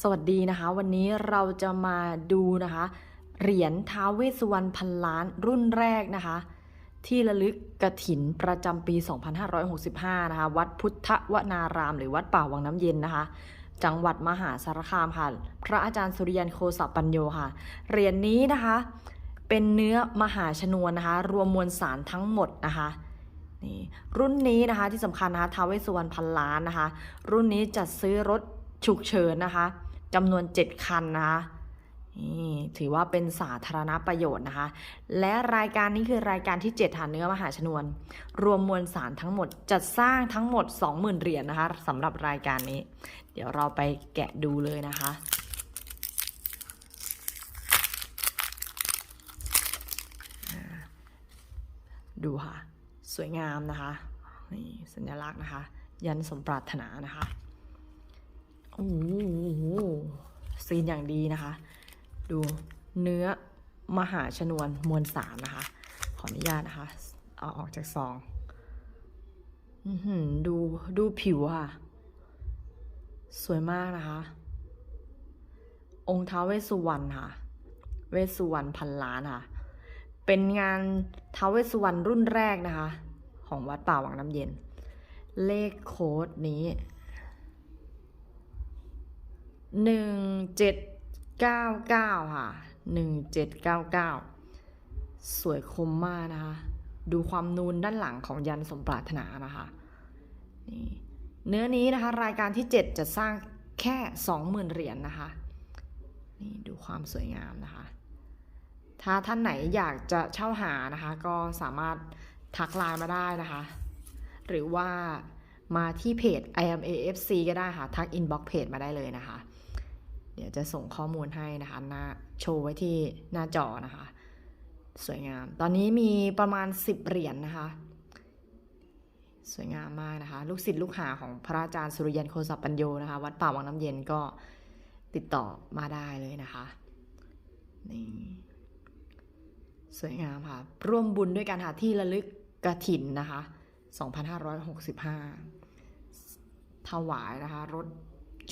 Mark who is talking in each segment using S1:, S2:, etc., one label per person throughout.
S1: สวัสดีนะคะ วันนี้เราจะมาดูนะคะ เหรียญท้าวเวสสุวรรณพันล้านรุ่นแรกนะคะ ที่ระลึกกระถินประจำปี 2565 นะคะ วัดพุทธวนาราม หรือวัดป่าวังน้ำเย็นนะคะ จังหวัดมหาสารคามค่ะ พระอาจารย์สุริยันโคสปัญโยค่ะ เหรียญนี้นะคะ เป็นเนื้อมหาชนวนนะคะ รวมมวลสารทั้งหมดนะคะนี่รุ่นนี้นะคะที่สำคัญนะคะท้าวเวสสุวรรณพันล้านนะคะ รุ่นนี้จัดซื้อรถ ฉุกเฉินนะคะจำนวน 7 คันนะคะนี่ถือว่าเป็นสาธารณประโยชน์นะคะ และรายการนี้คือรายการที่ 7 ฐานเนื้อมหาชนวน รวมมวลสารทั้งหมดจัดสร้างทั้งหมด 20,000 เหรียญนะคะสำหรับรายการนี้ เดี๋ยวเราไปแกะดูเลยนะคะดูค่ะ สวยงามนะคะนี่สัญลักษณ์นะคะ ยันสมปรารถนานะคะ ซีนอย่างดีนะคะ ดูเนื้อมหาชนวนมวลสารนะคะ ขออนุญาตนะคะ เอาออกจากซองดูดูผิวค่ะ สวยมากนะคะ องค์ท้าวเวสุวรรณค่ะ เวสุวรรณพันล้านค่ะ เป็นงานท้าวเวสสุวรรณรุ่นแรกนะคะ ของวัดป่าวังน้ำเย็น เลขโค้ดนี้ หนึ่งเจ็ดเก้าเก้าค่ะหนึ่งเจ็ดเก้าเก้าสวยคมมากนะคะ ดูความนูนด้านหลังของยันสมปรารถนานะคะนี่เนื้อนี้นะคะ รายการที่ 7 จะสร้างแค่ 20,000 เหรียญนนะคะ นี่ดูความสวยงามนะคะ ถ้าท่านไหนอยากจะเช่าหานะคะ ก็สามารถทักไลน์มาได้นะคะ หรือว่ามาที่เพจ IMAFC ก็ได้ค่ะ ทักอินบ็อกเพจมาได้เลยนะคะ เดี๋ยวจะส่งข้อมูลให้นะคะหน้าโชว์ไว้ที่หน้าจอนะคะ สวยงาม ตอนนี้มีประมาณ 10 เหรียญนนะคะ สวยงามมากนะคะ ลูกศิษย์ลูกหาของพระอาจารย์สุริยันโคสปปัญโยนะคะ วัดป่าวังน้ำเย็นก็ติดต่อมาได้เลยนะคะนี่สวยงามค่ะ ร่วมบุญด้วยกันค่ะที่ระลึกกระถินนะคะ 2565 ถวายนะคะ รถ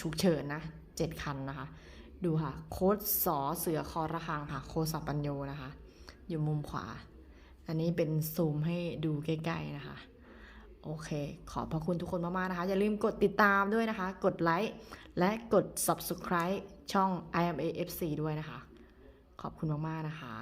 S1: ฉุกเฉินนะ 7 คันนะคะ ดูค่ะ โค้ดสอเสือคอระคังค่ะ โคสัปปัญโยนะคะ อยู่มุมขวา อันนี้เป็นซูมให้ดูใกล้ๆนะคะ โอเค ขอบพระคุณทุกคนมากๆนะคะ อย่าลืมกดติดตามด้วยนะคะ กดไลค์และกด subscribe ช่อง IMAFC ด้วยนะคะ ขอบคุณมากๆนะคะ